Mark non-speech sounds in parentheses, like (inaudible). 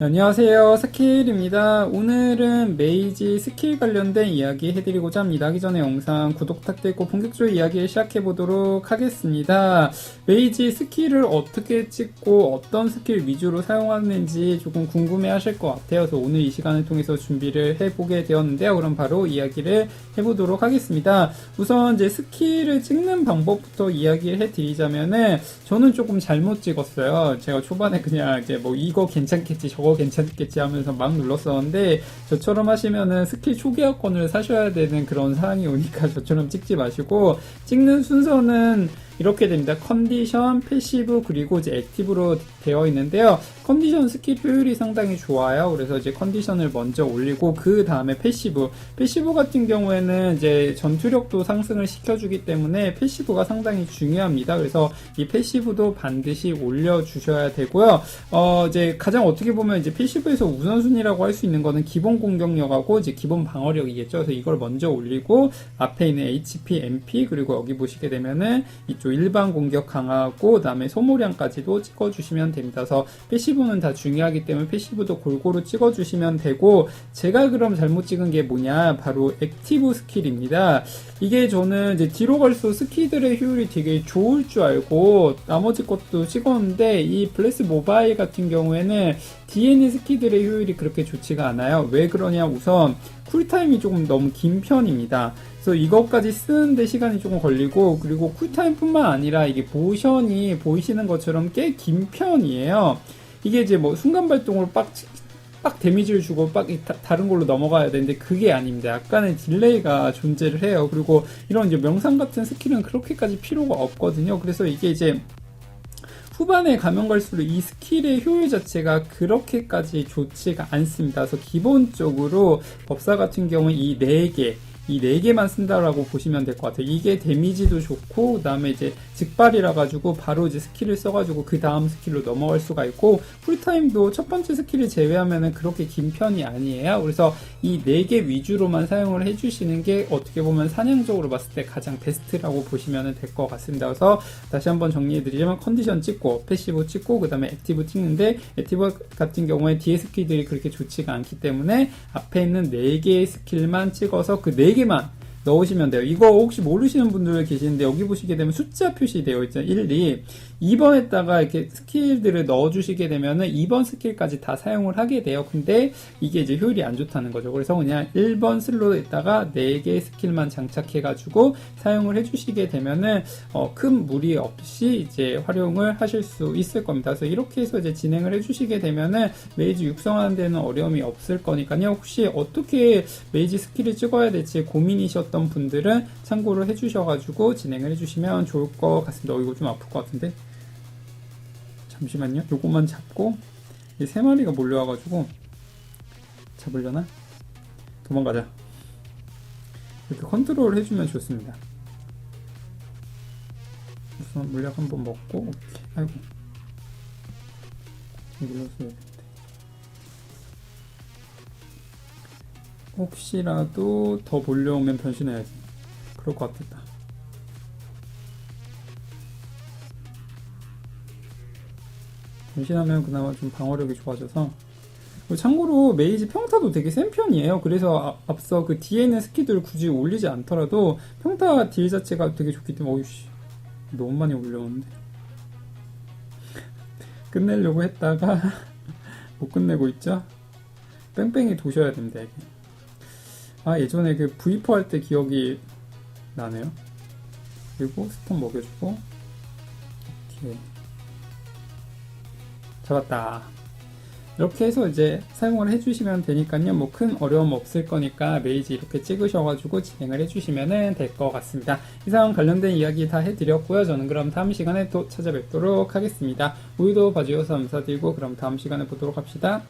안녕하세요. 스킬입니다. 오늘은 메이지 스킬 관련된 이야기 해드리고자 합니다. 하기 전에 영상 구독 부탁드리고 본격적으로 이야기를 시작해 보도록 하겠습니다. 메이지 스킬을 어떻게 찍고 어떤 스킬 위주로 사용하는지 조금 궁금해 하실 것 같아요. 그래서 오늘 이 시간을 통해서 준비를 해보게 되었는데요. 그럼 바로 이야기를 해보도록 하겠습니다. 우선 이제 스킬을 찍는 방법부터 이야기를 해드리자면은 저는 조금 잘못 찍었어요. 제가 초반에 그냥 이제 뭐 이거 괜찮겠지, 저거 괜찮겠지 하면서 막 눌렀었는데 저처럼 하시면은 스킬 초기화권을 사셔야 되는 그런 상황이 오니까 저처럼 찍지 마시고 찍는 순서는 이렇게 됩니다. 컨디션, 패시브, 그리고 이제 액티브로 되어 있는데요. 컨디션 스킬 효율이 상당히 좋아요. 그래서 이제 컨디션을 먼저 올리고 그 다음에 패시브. 패시브 같은 경우에는 이제 전투력도 상승을 시켜주기 때문에 패시브가 상당히 중요합니다. 그래서 이 패시브도 반드시 올려주셔야 되고요. 어, 이제 가장 어떻게 보면 이제 패시브에서 우선순위라고 할 수 있는 거는 기본 공격력하고 이제 기본 방어력이겠죠. 그래서 이걸 먼저 올리고 앞에 있는 HP, MP 그리고 여기 보시게 되면은 이쪽 일반 공격 강화하고 그다음에 소모량까지도 찍어주시면 됩니다. 그래서 패시브는 다 중요하기 때문에 패시브도 골고루 찍어주시면 되고 제가 그럼 잘못 찍은 게 뭐냐 바로 액티브 스킬입니다. 이게 저는 이제 뒤로 갈수록 스킬들의 효율이 되게 좋을 줄 알고 나머지 것도 찍었는데 이 블레스 모바일 같은 경우에는 DNA 스킬들의 효율이 그렇게 좋지가 않아요. 왜 그러냐 우선 쿨타임이 조금 너무 긴 편입니다. 그래서 이것까지 쓰는데 시간이 조금 걸리고 그리고 쿨타임뿐만 아니라 이게 모션이 보이시는 것처럼 꽤 긴 편이에요. 이게 이제 뭐 순간 발동으로 빡, 빡 데미지를 주고 빡 다른 걸로 넘어가야 되는데 그게 아닙니다. 약간의 딜레이가 존재를 해요. 그리고 이런 이제 명상 같은 스킬은 그렇게까지 필요가 없거든요. 그래서 이게 이제 후반에 가면 갈수록 이 스킬의 효율 자체가 그렇게까지 좋지가 않습니다. 그래서 기본적으로 법사 같은 경우는 이 4개, 이 4개만 쓴다라고 보시면 될 것 같아요. 이게 데미지도 좋고, 그 다음에 이제 직발이라 가지고 바로 이제 스킬을 써가지고 그 다음 스킬로 넘어갈 수가 있고, 풀타임도 첫 번째 스킬을 제외하면은 그렇게 긴 편이 아니에요. 그래서 이 4개 위주로만 사용을 해주시는 게 어떻게 보면 사냥적으로 봤을 때 가장 베스트라고 보시면 될 것 같습니다. 그래서 다시 한번 정리해드리자면 컨디션 찍고, 패시브 찍고, 그 다음에 액티브 찍는데, 액티브 같은 경우에 뒤에 스킬들이 그렇게 좋지가 않기 때문에 앞에 있는 4개의 스킬만 찍어서 그4 개만 넣으시면 돼요. 이거 혹시 모르시는 분들 계시는데 여기 보시게 되면 숫자 표시되어 있잖아요. 1, 2. 2번에다가 이렇게 스킬들을 넣어주시게 되면은 2번 스킬까지 다 사용을 하게 돼요. 근데 이게 이제 효율이 안 좋다는 거죠. 그래서 그냥 1번 슬롯에다가 4개의 스킬만 장착해가지고 사용을 해주시게 되면은 어, 큰 무리 없이 이제 활용을 하실 수 있을 겁니다. 그래서 이렇게 해서 이제 진행을 해주시게 되면은 메이지 육성하는 데는 어려움이 없을 거니까요. 혹시 어떻게 메이지 스킬을 찍어야 될지 고민이셨던 분들은 참고를 해주셔가지고 진행을 해주시면 좋을 것 같습니다. 어, 이거 좀 아플 것 같은데. 잠시만요. 요것만 잡고 이 세 마리가 몰려와가지고 잡으려나? 도망가자. 이렇게 컨트롤 해주면 좋습니다. 우선 물약 한번 먹고 오케이. 아이고 눌렀어야 혹시라도 더 몰려오면 변신해야지 그럴 것 같겠다 변신하면 그나마 좀 방어력이 좋아져서 참고로 메이지 평타도 되게 센 편이에요. 그래서 아- 앞서 그 뒤에 있는 스킬들을 굳이 올리지 않더라도 평타 딜 자체가 되게 좋기 때문에 어이씨 너무 많이 올려오는데 (laughs) 끝내려고 했다가 (laughs) 못 끝내고 있죠. 뺑뺑이 도셔야 됩니다. 이게. 아 예전에 그 V4 할 때 기억이 나네요. 그리고 스톤 먹여주고 오케이 잡았다. 이렇게 해서 이제 사용을 해주시면 되니까요. 뭐 큰 어려움 없을 거니까 메이지 이렇게 찍으셔가지고 진행을 해주시면 될 것 같습니다. 이상 관련된 이야기 다 해드렸고요. 저는 그럼 다음 시간에 또 찾아뵙도록 하겠습니다. 우유도 봐주셔서 감사드리고 그럼 다음 시간에 보도록 합시다.